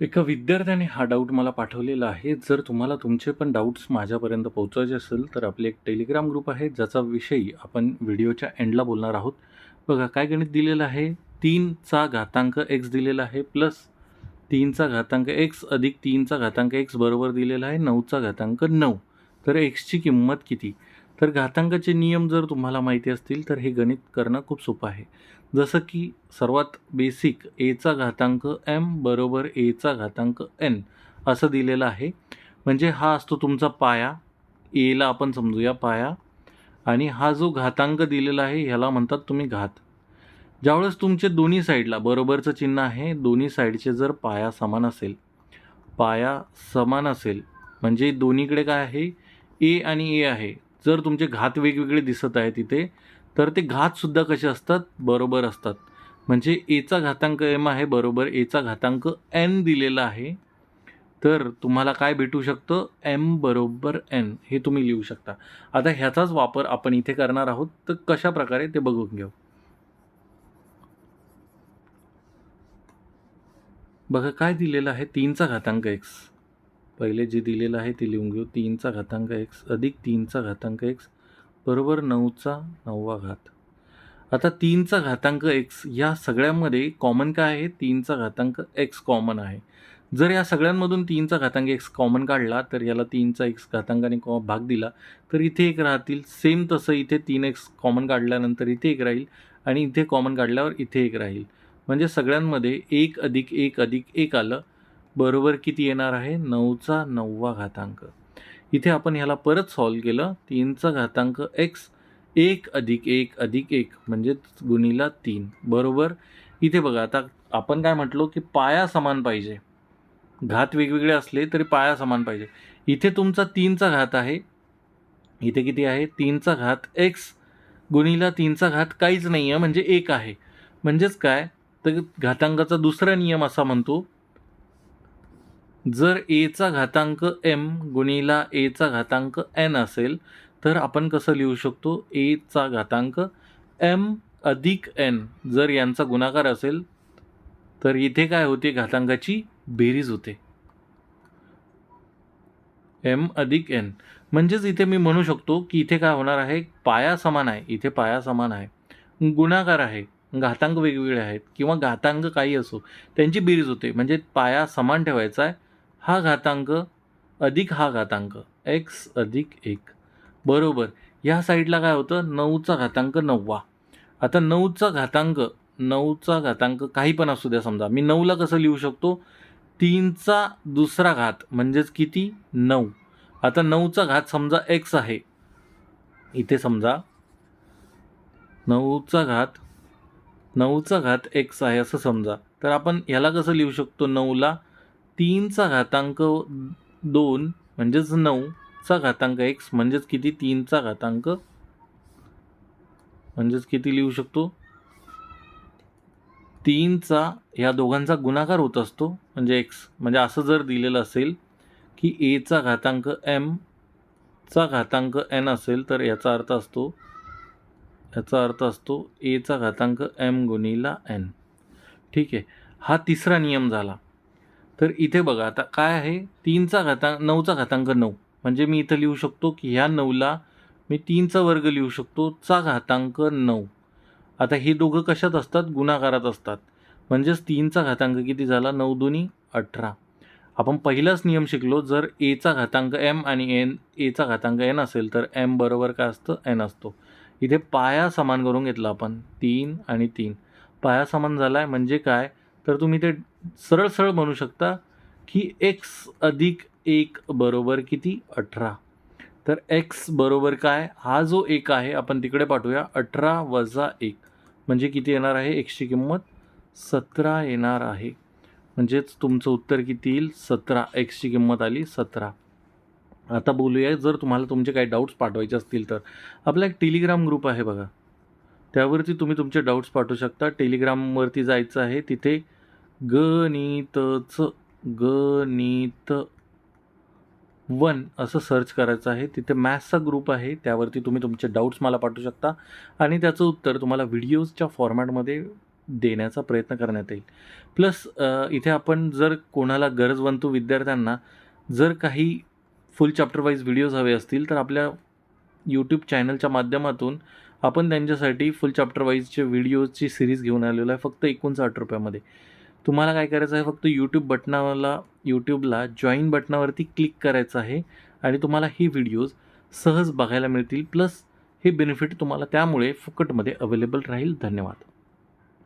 एका विद्यार्थ्याने हा डाऊट मला पाठवलेला आहे. जर तुम्हाला तुमचे पण डाऊट्स माझ्यापर्यंत पोहोचवायचे असेल तर आपले एक टेलिग्राम ग्रुप आहे ज्याचा विषयी आपण व्हिडिओच्या एंडला बोलणार आहोत. बघा काय गणित दिलेलं आहे? तीनचा घातांक एक्स दिलेला आहे प्लस तीनचा घातांक एक्स अधिक तीनचा घातांक एक्स बरोबर दिलेला आहे नऊचा घातांक नऊ. तर एक्सची किंमत किती? तर घातांकाचे नियम जर तुम्हाला माहिती असतील तर हे गणित करणं खूप सोपं आहे. जसं की सर्वात बेसिक एचा घातांक एम बरोबर एचा घातांक एन असं दिलेलं आहे. म्हणजे हा असतो तुमचा पाया. एला आपण समजूया पाया. आणि हा जो घातांक दिलेला आहे ह्याला म्हणतात तुम्ही घात. ज्यावेळेस तुमचे दोन्ही साईडला बरोबरचं चिन्ह आहे दोन्ही साईडचे जर पाया समान असेल पाया समान असेल म्हणजे दोन्हीकडे काय आहे? ए आणि ए आहे. जर तुमचे घात वेगवेगळे दिसत आहे तिथे तर ते घातसुद्धा कसे असतात? बरोबर असतात. म्हणजे एचा घातांक एम आहे बरोबर. एचा घातांक एन दिलेला आहे. तर तुम्हाला काय भेटू शकतं? एम बरोबर एन हे तुम्ही लिहू शकता. आता ह्याचाच वापर आपण इथे करणार आहोत. तर कशा प्रकारे ते बघून घेऊ. बघा काय दिलेलं आहे? तीनचा घातांक एक्स पहिले जे दिलेलं आहे ते लिहून घेऊ. तीनचा घातांक एक्स अधिक तीनचा घातांक एक्स बरोबर नऊचा नववा घात. आता तीनचा घातांक एक्स या सगळ्यांमध्ये कॉमन काय आहे? तीनचा घातांक एक्स कॉमन आहे. जर या सगळ्यांमधून तीनचा घातांक एक्स कॉमन काढला तर याला तीनचा एक्स घातांकाने कॉ भाग दिला. तर इथे एक राहतील. सेम तसं इथे तीन एक्स कॉमन काढल्यानंतर इथे एक राहील आणि इथे कॉमन काढल्यावर इथे एक राहील. म्हणजे सगळ्यांमध्ये एक अधिक एक अधिक एक आलं. बरोबर किती येणार आहे? नऊचा नववा घातांक. इथे आपण ह्याला परत सॉल्व केलं. तीनचा घातांक एक्स एक अधिक एक अधिक एक म्हणजेच गुणीला तीन. बरोबर? इथे बघा आता आपण काय म्हटलो की पाया समान पाहिजे. घात वेगवेगळे असले तरी पाया समान पाहिजे. इथे तुमचा तीनचा घात आहे. इथे किती आहे? तीनचा घात एक्स गुणीला तीनचा घात काहीच नाही आहे म्हणजे एक आहे. म्हणजेच काय? तर घातांकाचा दुसरा नियम असा म्हणतो जर एचा घातांक एम गुणिला एचा घातांक एन असेल तर आपण कसं लिहू शकतो? एचा घातांक एम अधिक एन जर यांचा गुणाकार असेल तर इथे काय होते? घातांकाची बेरीज होते. एम अधिक एन म्हणजेच इथे मी म्हणू शकतो की इथे काय होणार आहे? पाया समान आहे. इथे पाया समान आहे. गुणाकार आहे. घातांक वेगवेगळे आहेत. किंवा घातांक काही असो त्यांची बेरीज होते. म्हणजे पाया समान ठेवायचा आहे. हा घातांक अधिक हा घातांक एक्स अधिक एक. बरोबर. या साईडला काय होतं? नऊचा घातांक नववा. आता नऊचा घातांक नऊचा घातांक काही पण असू द्या समजा. मी नऊला कसं लिहू शकतो? तीनचा दुसरा घात म्हणजेच किती? नऊ. आता नऊचा घात समजा एक्स आहे. इथे समजा नऊचा घात नऊचा घात एक्स आहे असं समजा. तर आपण ह्याला कसं लिहू शकतो? नऊला तीनचा घातांक दोन म्हणजेच नऊचा घातांक एक्स म्हणजेच किती? तीनचा घातांक म्हणजेच किती लिहू शकतो? तीनचा ह्या दोघांचा गुणाकार होत असतो म्हणजे एक्स म्हणजे असं जर दिलेलं असेल की एचा घातांक एम चा घातांक एन असेल तर याचा अर्थ असतो याचा अर्थ असतो एचा घातांक एम गुणीला एन ठीक आहे. हा तिसरा नियम झाला. तर इथे बघा आता काय आहे? तीनचा घातांक नऊचा घातांक नऊ. म्हणजे मी इथं लिहू शकतो की ह्या नऊला मी तीनचा वर्ग लिहू शकतो चा घातांक नऊ. आता हे दोघं कशात असतात? गुणाकारात असतात. म्हणजेच तीनचा घातांक किती झाला? नऊ दोन्ही अठरा. आपण पहिलाच नियम शिकलो जर एचा घातांक एम आणि एन एचा घातांक एन असेल तर एम बरोबर काय असतं? एन असतो. इथे पाया समान करून घेतला आपण. तीन आणि तीन. पाया समान झाला आहे म्हणजे काय? तर तुम्ही ते सरळ सरळ म्हणू शकता की एक्स अधिक एक बरोबर किती? अठरा. तर एक्स बरोबर काय? हा जो एक आहे आपण तिकडे पाठवूया. अठरा वजा एक. म्हणजे किती येणार आहे? एक्सची किंमत सतरा येणार आहे. म्हणजेच तुमचं उत्तर किती येईल? सतरा. एक्सची किंमत आली सतरा. आता बोलूया जर तुम्हाला तुमचे काही डाऊट्स पाठवायचे असतील तर. आपला एक टेलिग्राम ग्रुप आहे बघा. त्यावरती तुम्ही तुमचे डाऊट्स पाठवू शकता. टेलिग्रामवरती जायचं आहे. तिथे गणितचं गणित. वन असं सर्च करायचं आहे. तिथे मॅथ्सचा ग्रुप आहे. त्यावरती तुम्ही तुमचे डाऊट्स मला पाठवू शकता. आणि त्याचं उत्तर तुम्हाला व्हिडिओजच्या फॉर्मॅटमध्ये देण्याचा प्रयत्न करण्यात येईल. प्लस इथे आपण जर कोणाला गरजवंतू विद्यार्थ्यांना जर काही फुल चॅप्टर वाईज व्हिडिओज हवे असतील तर आपल्या यूट्यूब चॅनलच्या माध्यमातून आपण त्यांच्यासाठी फुल चॅप्टर वाईजचे व्हिडिओजची सिरीज घेऊन आलेलो आहे. फक्त एकोणसाठ रुपयामध्ये. तुम्हाला काय करायचं आहे फक्त यूट्यूब बटनाला यूट्यूबला जॉईन बटनावरती क्लिक करायचं आहे आणि तुम्हाला ही व्हिडिओज सहज बघायला मिळतील. प्लस हे बेनिफिट तुम्हाला त्यामुळे फुकटमध्ये अवेलेबल राहील. धन्यवाद.